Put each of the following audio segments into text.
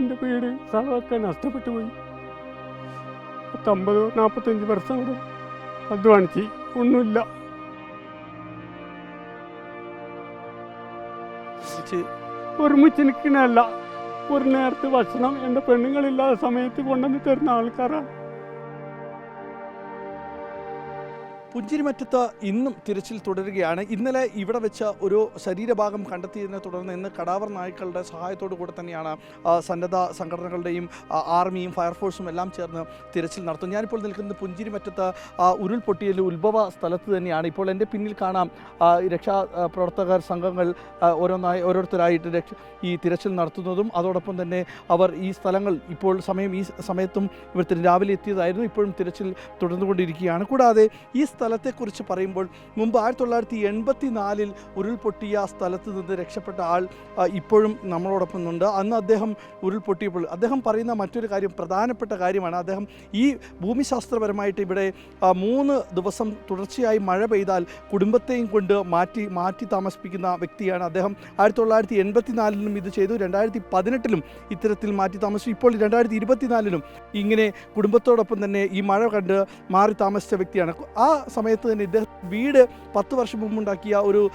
എന്റെ വീട്. സ്ഥലമൊക്കെ നഷ്ടപ്പെട്ടു പോയി. പത്തമ്പത് നാൽപ്പത്തഞ്ച് വർഷം കൂടെ അധ്വാനിച്ച് ഒന്നുമില്ല. ഒരുമിച്ച് നിൽക്കണല്ല ഒരു നേരത്തെ ഭക്ഷണം എന്റെ പെണ്ണുങ്ങളില്ലാത്ത സമയത്ത് കൊണ്ടുവന്ന് തരുന്ന ആൾക്കാരാണ്. പുഞ്ചിരിമറ്റത്ത് ഇന്നും തിരച്ചിൽ തുടരുകയാണ്. ഇന്നലെ ഇവിടെ വെച്ച് ഒരു ശരീരഭാഗം കണ്ടെത്തിയതിനെ തുടർന്ന് ഇന്ന് കടാവർ നായ്ക്കളുടെ സഹായത്തോടു കൂടെ തന്നെയാണ് സന്നദ്ധ സംഘടനകളുടെയും ആർമിയും ഫയർഫോഴ്സും എല്ലാം ചേർന്ന് തിരച്ചിൽ നടത്തും ഞാനിപ്പോൾ നിൽക്കുന്നത് പുഞ്ചിരിമറ്റത്ത് ഉരുൾപൊട്ടിയൽ ഉത്ഭവ സ്ഥലത്ത് തന്നെയാണ്. ഇപ്പോൾ എന്റെ പിന്നിൽ കാണാം രക്ഷാപ്രവർത്തകർ രക്ഷാ പ്രവർത്തകർ സംഘങ്ങൾ ഓരോന്നായി ഓരോരുത്തരായിട്ട് രക്ഷ ഈ തിരച്ചിൽ നടത്തുന്നതും അതോടൊപ്പം തന്നെ അവർ ഈ സ്ഥലങ്ങൾ ഇപ്പോൾ സമയം ഈ സമയത്തും ഇവിടുത്തെ രാവിലെ എത്തിയതായിരുന്നു. ഇപ്പോഴും തിരച്ചിൽ തുടർന്നുകൊണ്ടിരിക്കുകയാണ്. കൂടാതെ ഈ സ്ഥലത്തെക്കുറിച്ച് പറയുമ്പോൾ മുമ്പ് ആയിരത്തി തൊള്ളായിരത്തി എൺപത്തി നാലിൽ ഉരുൾപൊട്ടിയ സ്ഥലത്ത് നിന്ന് രക്ഷപ്പെട്ട ആൾ ഇപ്പോഴും നമ്മളോടൊപ്പം ഉണ്ട്. അന്ന് അദ്ദേഹം ഉരുൾപൊട്ടിയപ്പോൾ അദ്ദേഹം പറയുന്ന മറ്റൊരു കാര്യം പ്രധാനപ്പെട്ട കാര്യമാണ്. അദ്ദേഹം ഈ ഭൂമിശാസ്ത്രപരമായിട്ട് ഇവിടെ മൂന്ന് ദിവസം തുടർച്ചയായി മഴ പെയ്താൽ കുടുംബത്തെയും കൊണ്ട് മാറ്റി മാറ്റി താമസിപ്പിക്കുന്ന വ്യക്തിയാണ് അദ്ദേഹം. ആയിരത്തി തൊള്ളായിരത്തി എൺപത്തിനാലിലും ഇത് ചെയ്തു. രണ്ടായിരത്തി പതിനെട്ടിലും ഇത്തരത്തിൽ മാറ്റി താമസിച്ചു. ഇപ്പോൾ രണ്ടായിരത്തി ഇരുപത്തിനാലിലും ഇങ്ങനെ കുടുംബത്തോടൊപ്പം തന്നെ ഈ മഴ കണ്ട് മാറി താമസിച്ച വ്യക്തിയാണ്. ആ സമയത്ത് തന്നെ ഇദ്ദേഹം വീട് പത്ത് വർഷം മുമ്പുണ്ടാക്കിയ ഒരു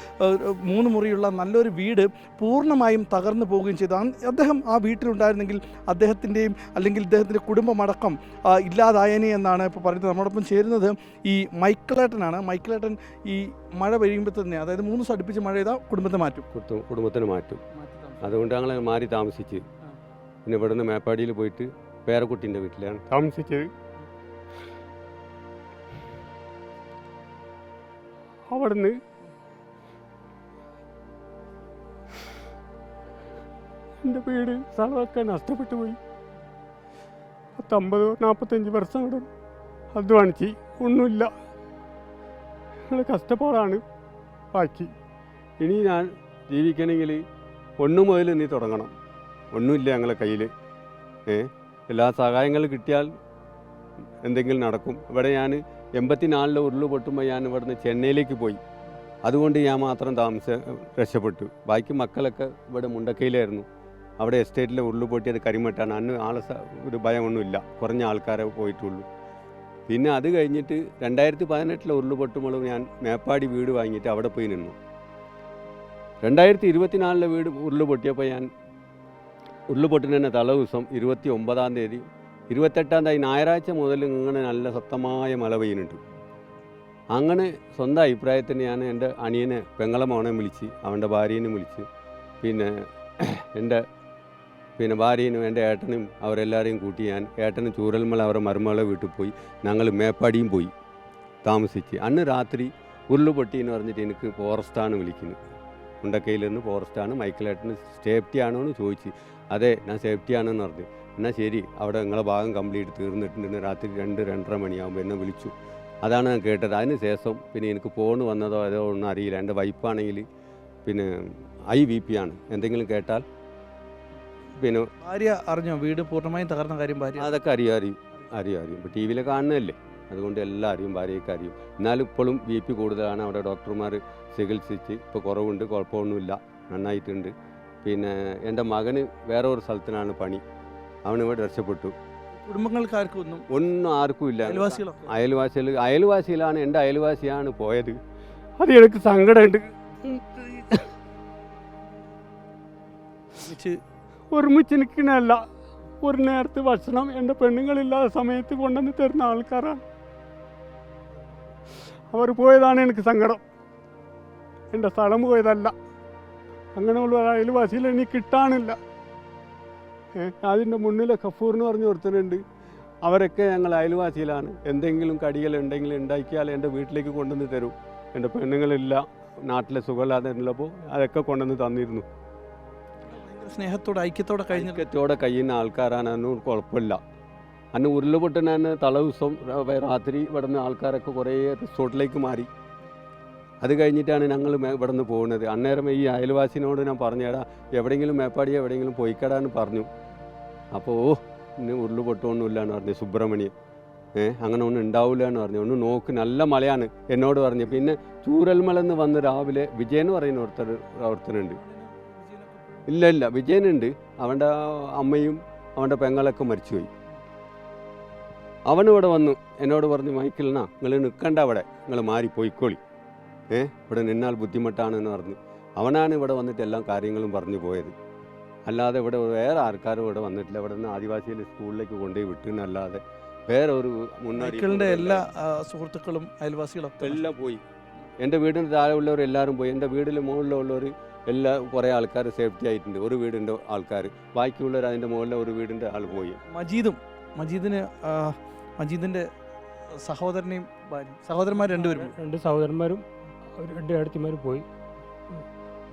മൂന്ന് മുറിയുള്ള നല്ലൊരു വീട് പൂർണമായും തകർന്നു പോവുകയും ചെയ്തു. അദ്ദേഹം ആ വീട്ടിലുണ്ടായിരുന്നെങ്കിൽ അദ്ദേഹത്തിന്റെയും അല്ലെങ്കിൽ ഇദ്ദേഹത്തിന്റെ കുടുംബമടക്കം ഇല്ലാതായനെ എന്നാണ് ഇപ്പോൾ പറയുന്നത് നമ്മോടൊപ്പം ചേരുന്നത് ഈ മൈക്കിളേട്ടനാണ്. മൈക്കിളേട്ടൻ ഈ മഴ പെയ്യുമ്പോൾ തന്നെ അതായത് മൂന്ന് സടിപ്പിച്ച് അടുപ്പിച്ച് മഴ ചെയ്താൽ കുടുംബത്തെ മാറ്റും. കുടും- കുടുംബത്തിന് മാറ്റും. അതുകൊണ്ട് ഞങ്ങൾ മാറി താമസിച്ച് പിന്നെ ഇവിടുന്ന് മേപ്പാടിയിൽ പോയിട്ട് പേരക്കുട്ടീന്റെ വീട്ടിലാണ്. താമസിച്ചത് അവിടുന്ന് എന്റെ വീട് സ്ഥലമൊക്കെ നഷ്ടപ്പെട്ടു പോയി. പത്തമ്പത് നാൽപ്പത്തഞ്ച് വർഷം കൂടെ അധ്വാനിച്ച് ഒന്നുമില്ല. ഞങ്ങൾ കഷ്ടപ്പാടാണ് ബാക്കി. ഇനി ഞാൻ ജീവിക്കണമെങ്കിൽ ഒന്നു മുതൽ നീ തുടങ്ങണം. ഒന്നുമില്ല ഞങ്ങളെ കയ്യിൽ. ഏ? എല്ലാ സഹായങ്ങളും കിട്ടിയാൽ എന്തെങ്കിലും നടക്കും. ഇവിടെ ഞാൻ എൺപത്തിനാലിലെ ഉരുൾ പൊട്ടുമ്പോൾ ഞാൻ ഇവിടുന്ന് ചെന്നൈയിലേക്ക് പോയി. അതുകൊണ്ട് ഞാൻ മാത്രം താമസ രക്ഷപ്പെട്ടു. ബാക്കി മക്കളൊക്കെ ഇവിടെ മുണ്ടക്കയിലായിരുന്നു. അവിടെ എസ്റ്റേറ്റിലെ ഉരുൾ പൊട്ടിയത് കരിമട്ടാണ്. അന്ന് ആളെ ഒരു ഭയമൊന്നുമില്ല. കുറഞ്ഞ ആൾക്കാരെ പോയിട്ടുള്ളൂ. പിന്നെ അത് കഴിഞ്ഞിട്ട് രണ്ടായിരത്തി പതിനെട്ടിലെ ഉരുൾ പൊട്ടുമ്പോൾ ഞാൻ മേപ്പാടി വീട് വാങ്ങിയിട്ട് അവിടെ പോയി നിന്നു. രണ്ടായിരത്തി ഇരുപത്തിനാലിലെ വീട് ഉരുൾ പൊട്ടിയപ്പോൾ ഞാൻ ഉരുൾ തന്നെ തലേ ദിവസം ഇരുപത്തി ഒമ്പതാം തീയതി ഇരുപത്തെട്ടാം തീയതി ഞായറാഴ്ച മുതൽ ഇങ്ങനെ നല്ല ശക്തമായ മഴ പെയ്യുന്നുണ്ട്. അങ്ങനെ സ്വന്തം അഭിപ്രായത്തിന് ഞാൻ എന്റെ അനിയനെ പെങ്ങളെ മോനെ വിളിച്ച് അവന്റെ ഭാര്യേനെ വിളിച്ച് പിന്നെ എന്റെ പിന്നെ ഭാര്യനും എന്റെ ഏട്ടനും അവരെല്ലാവരെയും കൂട്ടി ഞാൻ ഏട്ടനും ചൂരൽമല അവരെ മരുമകളെ വീട്ടിൽ പോയി ഞങ്ങൾ മേപ്പാടിയും പോയി താമസിച്ച്. അന്ന് രാത്രി ഉരുളുപൊട്ടി എന്ന് പറഞ്ഞിട്ട് എനിക്ക് ഫോറസ്റ്റാണ് വിളിക്കുന്നത്. ഉണ്ടക്കയിൽ നിന്ന് ഫോറസ്റ്റാണ് മൈക്കിളേട്ടന് സേഫ്റ്റി ആണോ എന്ന് ചോദിച്ച് അതെ ഞാൻ സേഫ്റ്റി ആണെന്ന് പറഞ്ഞു. എന്നാൽ ശരി അവിടെ നിങ്ങളെ ഭാഗം കംപ്ലീറ്റ് തീർന്നിട്ടുണ്ട്. രാത്രി രണ്ട് രണ്ടര മണിയാകുമ്പോൾ എന്നെ വിളിച്ചു. അതാണ് ഞാൻ കേട്ടത്. അതിന് ശേഷം പിന്നെ എനിക്ക് ഫോൺ വന്നതോ അതോ ഒന്നും അറിയില്ല. എന്റെ വൈപ്പാണെങ്കിൽ പിന്നെ ഐ വി പി ആണ്. എന്തെങ്കിലും കേട്ടാൽ പിന്നെ ഭാര്യ അറിഞ്ഞോ? വീട് പൂർണമായും തകർന്ന കാര്യം ഭാര്യ അതൊക്കെ അറിയും അറിയും അറിയും അറിയും. ഇപ്പോൾ ടി വിയിൽ കാണുന്നതല്ലേ? അതുകൊണ്ട് എല്ലാം അറിയും ഭാര്യയൊക്കെ അറിയും. എന്നാലും ഇപ്പോഴും ബി പി കൂടുതലാണ്. അവിടെ ഡോക്ടർമാർ ചികിത്സിച്ച് ഇപ്പോൾ കുറവുണ്ട് കുഴപ്പമൊന്നുമില്ല. നന്നായിട്ടുണ്ട്. പിന്നെ എന്റെ മകന് വേറെ ഒരു സ്ഥലത്തിനാണ് പണി. അവൻ ഇവിടെ രക്ഷപ്പെട്ടു. കുടുംബങ്ങൾക്കാർക്കൊന്നും ഒന്നും ആർക്കും ഇല്ല അയൽവാസികളോ അയൽവാസികൾ അയൽവാസിയിലാണ് എന്റെ അയൽവാസിയാണ് പോയത്. അത് എനിക്ക് സങ്കടമുണ്ട്. ഒരുമിച്ച് നിൽക്കണല്ല ഒരു നേരത്തെ ഭക്ഷണം എന്റെ പെണ്ണുങ്ങളില്ലാത്ത സമയത്ത് കൊണ്ടുവന്ന് തരുന്ന ആൾക്കാരാണ്. അവർ പോയതാണ് എനിക്ക് സങ്കടം. എന്റെ സ്ഥലം പോയതല്ല. അങ്ങനെയുള്ള അയൽവാസിയിൽ എനിക്ക് കിട്ടാനില്ല. അതിന്റെ മുന്നിൽ കഫൂർ എന്ന് പറഞ്ഞ് ഒരുത്തനുണ്ട്. അവരൊക്കെ ഞങ്ങൾ അയൽവാസിയിലാണ് എന്തെങ്കിലും കടികൾ ഉണ്ടെങ്കിൽ ഉണ്ടാക്കിയാൽ എന്റെ വീട്ടിലേക്ക് കൊണ്ടുവന്ന് തരും. എന്റെ പെണ്ണുങ്ങളില്ല നാട്ടിലെ സുഖമില്ലാതെ ഉള്ളപ്പോൾ അതൊക്കെ കൊണ്ടുവന്ന് തന്നിരുന്നു. സ്നേഹത്തോടെ ഐക്യത്തോടെ ഐക്യത്തോടെ കഴിയുന്ന ആൾക്കാരാണ്. അന്നും കുഴപ്പമില്ല. അന്ന് ഉരുളുപൊട്ടുന്ന തല ദിവസം രാത്രി രാത്രി ഇവിടുന്ന് ആൾക്കാരൊക്കെ കുറേ റിസോർട്ടിലേക്ക് മാറി. അത് കഴിഞ്ഞിട്ടാണ് ഞങ്ങൾ ഇവിടെ നിന്ന് പോകുന്നത്. അന്നേരം ഈ അയൽവാസിനോട് ഞാൻ പറഞ്ഞേടാ എവിടെയെങ്കിലും മേപ്പാടി എവിടെയെങ്കിലും പോയിക്കടാന്ന് പറഞ്ഞു. അപ്പോൾ ഓ ഇന്ന് ഉരുളുപൊട്ടൊന്നുമില്ല എന്ന് പറഞ്ഞു സുബ്രഹ്മണ്യൻ ഏ അങ്ങനെ ഒന്നും ഉണ്ടാവില്ല എന്ന് പറഞ്ഞു ഒന്ന് നോക്ക് നല്ല മലയാണ് എന്നോട് പറഞ്ഞു. പിന്നെ ചൂരൽമല എന്ന് വന്ന് രാവിലെ വിജയൻ എന്ന് പറയുന്ന ഒരുത്തർ ഒരുത്തനുണ്ട്. ഇല്ല ഇല്ല വിജയനുണ്ട്. അവന്റെ അമ്മയും അവന്റെ പെങ്ങളൊക്കെ മരിച്ചുപോയി. അവനിവിടെ വന്നു എന്നോട് പറഞ്ഞു മൈക്കിളിനാ നിങ്ങൾ നിൽക്കണ്ട അവിടെ നിങ്ങൾ മാറി പോയിക്കോളി. ഏഹ് ഇവിടെ നിന്നാൽ ബുദ്ധിമുട്ടാണെന്ന് പറഞ്ഞു. അവനാണ് ഇവിടെ വന്നിട്ട് എല്ലാ കാര്യങ്ങളും പറഞ്ഞു പോയത്. അല്ലാതെ ഇവിടെ വേറെ ആൾക്കാരും ഇവിടെ വന്നിട്ടില്ല. ഇവിടെ നിന്ന് ആദിവാസിയിലെ സ്കൂളിലേക്ക് കൊണ്ടുപോയി വിട്ടുന്നല്ലാതെ വേറെ ഒരു മുന്നറിയിപ്പ് എല്ലാ സുഹൃത്തുക്കളും അയൽവാസികളും എല്ലാം പോയി. എന്റെ വീടിന്റെ താഴെ ഉള്ളവർ എല്ലാവരും പോയി. എന്റെ വീടിന്റെ മുകളിലുള്ളവർ എല്ലാ കുറേ ആൾക്കാർ സേഫ്റ്റി ആയിട്ടുണ്ട്. ഒരു വീടിന്റെ ആൾക്കാർ ബാക്കിയുള്ളവർ അതിന്റെ മുകളിലെ ഒരു വീടിന്റെ ആൾ പോയി. മജീദും മജീദിന് മജീദിന്റെ സഹോദരനെയും സഹോദരന്മാർ രണ്ടുപേരും രണ്ട് സഹോദരന്മാരും രണ്ട് അടുത്തമാരും പോയി.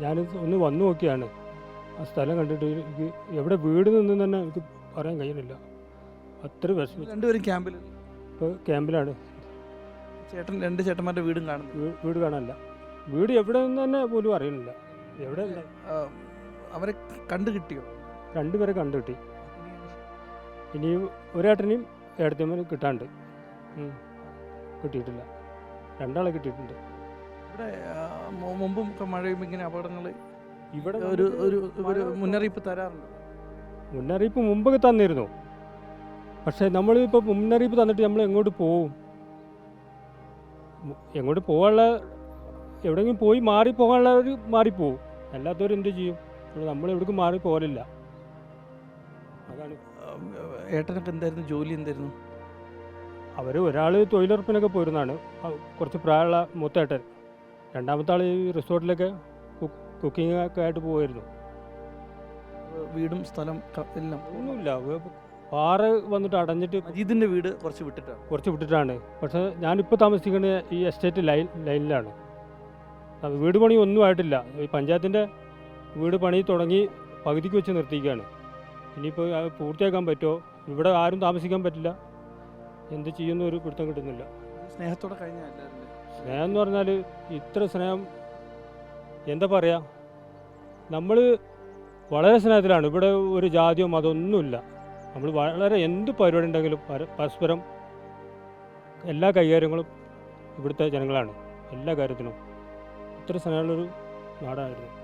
ഞാൻ ഒന്ന് വന്നു നോക്കിയാണ്. ആ സ്ഥലം കണ്ടിട്ട് എനിക്ക് എവിടെ വീട് നിന്ന് തന്നെ എനിക്ക് പറയാൻ കഴിയുന്നില്ല. അത്ര വിഷമം. രണ്ടുപേരും ക്യാമ്പിൽ ഇപ്പോൾ ക്യാമ്പിലാണ്. ചേട്ടൻ രണ്ട് ചേട്ടന്മാരുടെ വീടും കാണുന്നു വീ- വീട് കാണാനില്ല. വീട് എവിടെ നിന്ന് തന്നെ പോലും അറിയുന്നില്ല. എവിടെ ഉണ്ട്? ആ, അവരെ കണ്ടു കിട്ടിയോ? രണ്ടുപേരെ കണ്ടു കിട്ടി. ഇനി ഒരേട്ടനെയും ഏടത്തിയമ്മനും കിട്ടാണ്ട്. ഉം. കിട്ടിയിട്ടില്ല. രണ്ടാളെ കിട്ടിയിട്ടുണ്ട്. ഇവിടെ ആ, മു- മുമ്പും ഒക്കെ മഴ പെയ്യുമ്പോൾ ഇങ്ങനെ അപകടങ്ങൾ ഇവിടെ ഒരു ഒരു ഒരു മുന്നറിയിപ്പ് തരാറുണ്ട്? മുന്നറിയിപ്പ് മുമ്പൊക്കെ തന്നിരുന്നു. പക്ഷേ നമ്മളിപ്പോൾ മുന്നറിയിപ്പ് തന്നിട്ട് നമ്മൾ എങ്ങോട്ട് പോവും? എങ്ങോട്ട് പോകാനുള്ള എവിടെയെങ്കിലും പോയി മാറി പോകാനുള്ളവർ മാറിപ്പോവും. അല്ലാത്തവർ എന്ത് ചെയ്യും? നമ്മൾ എവിടേക്കും മാറി പോകലില്ല. അതാണ്. ഏട്ടനൊക്കെ എന്തായിരുന്നു? ജോലി എന്തായിരുന്നു? അവർ ഒരാൾ തൊഴിലുറപ്പിനൊക്കെ പോയിരുന്നതാണ്. കുറച്ച് പ്രായമുള്ള മൂത്തേട്ടൻ. രണ്ടാമത്തെ ആൾ ഈ റിസോർട്ടിലൊക്കെ കുക്കിംഗ് ഒക്കെ ആയിട്ട് പോകുമായിരുന്നു വീടും സ്ഥലം ക- എല്ലാം? ഒന്നുമില്ല. പാറ വന്നിട്ട് അടഞ്ഞിട്ട് മജീദിന്റെ വീട് കുറച്ച് വിട്ടിട്ടാണ്? കുറച്ച് വിട്ടിട്ടാണ്. പക്ഷേ ഞാനിപ്പോൾ താമസിക്കുന്നത് ഈ എസ്റ്റേറ്റ് ലൈൻ ലൈനിലാണ്. അത് വീട് പണി ഒന്നും ആയിട്ടില്ല. ഈ പഞ്ചായത്തിന്റെ വീട് പണി തുടങ്ങി പകുതിക്ക് വെച്ച് നിർത്തിയിരിക്കുകയാണ്. ഇനിയിപ്പോൾ അത് പൂർത്തിയാക്കാൻ പറ്റുമോ? ഇവിടെ ആരും താമസിക്കാൻ പറ്റില്ല. എന്ത് ചെയ്യുന്ന ഒരു പിടുത്തം കിട്ടുന്നില്ല. സ്നേഹത്തോടെ കഴിഞ്ഞ സ്നേഹം എന്ന് പറഞ്ഞാൽ ഇത്ര സ്നേഹം എന്താ പറയുക നമ്മൾ വളരെ സ്നേഹത്തിലാണ്. ഇവിടെ ഒരു ജാതിയോ മതമൊന്നുമില്ല നമ്മൾ വളരെ എന്ത് പരിപാടി ഉണ്ടെങ്കിലും പര- പരസ്പരം എല്ലാ കൈകാര്യങ്ങളും ഇവിടുത്തെ ജനങ്ങളാണ്. എല്ലാ കാര്യത്തിനും ഇത്ര സ്നേഹമുള്ളൊരു നാടായിരുന്നു.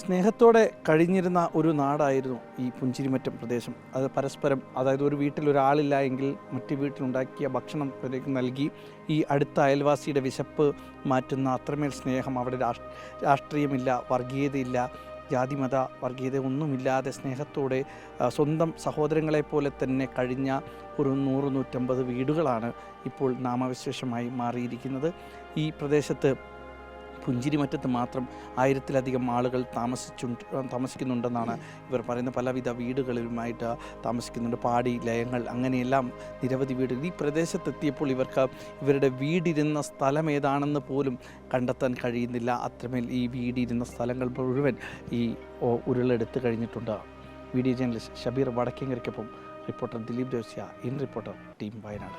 സ്നേഹത്തോടെ കഴിഞ്ഞിരുന്ന ഒരു നാടായിരുന്നു ഈ പുഞ്ചിരിമറ്റം പ്രദേശം. അത് പരസ്പരം അതായത് ഒരു വീട്ടിൽ ഒരാളില്ല എങ്കിൽ മറ്റു വീട്ടിലുണ്ടാക്കിയ ഭക്ഷണം നൽകി ഈ അടുത്ത അയൽവാസിയുടെ വിശപ്പ് മാറ്റുന്ന അത്രമേൽ സ്നേഹം അവിടെ രാഷ്ട്രീയമില്ല വർഗീയതയില്ല ജാതിമത വർഗീയത ഒന്നുമില്ലാതെ സ്നേഹത്തോടെ സ്വന്തം സഹോദരങ്ങളെ പോലെ തന്നെ കഴിഞ്ഞ ഒരു നൂറ് നൂറ്റമ്പത് വീടുകളാണ് ഇപ്പോൾ നാമവിശേഷമായി മാറിയിരിക്കുന്നത്. ഈ പ്രദേശത്ത് പുഞ്ചിരിമറ്റത്ത് മാത്രം ആയിരത്തിലധികം ആളുകൾ താമസിച്ചു താമസിക്കുന്നുണ്ടെന്നാണ് ഇവർ പറയുന്നത്. പലവിധ വീടുകളിലുമായിട്ട് താമസിക്കുന്നുണ്ട്. പാടി ലയങ്ങൾ അങ്ങനെയെല്ലാം നിരവധി വീടുകൾ. ഈ പ്രദേശത്തെത്തിയപ്പോൾ ഇവർക്ക് ഇവരുടെ വീടിരുന്ന സ്ഥലം ഏതാണെന്ന് പോലും കണ്ടെത്താൻ കഴിയുന്നില്ല. അത്രമേൽ ഈ വീടിരുന്ന സ്ഥലങ്ങൾ മുഴുവൻ ഈ ഉരുളെടുത്ത് കഴിഞ്ഞിട്ടുണ്ട്. വീഡിയോ ജേർണലിസ്റ്റ് ഷബീർ വടക്കേങ്കരയ്ക്കൊപ്പം റിപ്പോർട്ടർ ദിലീപ് ജോസ്യ ഇൻ റിപ്പോർട്ടർ ടീം വയനാട്.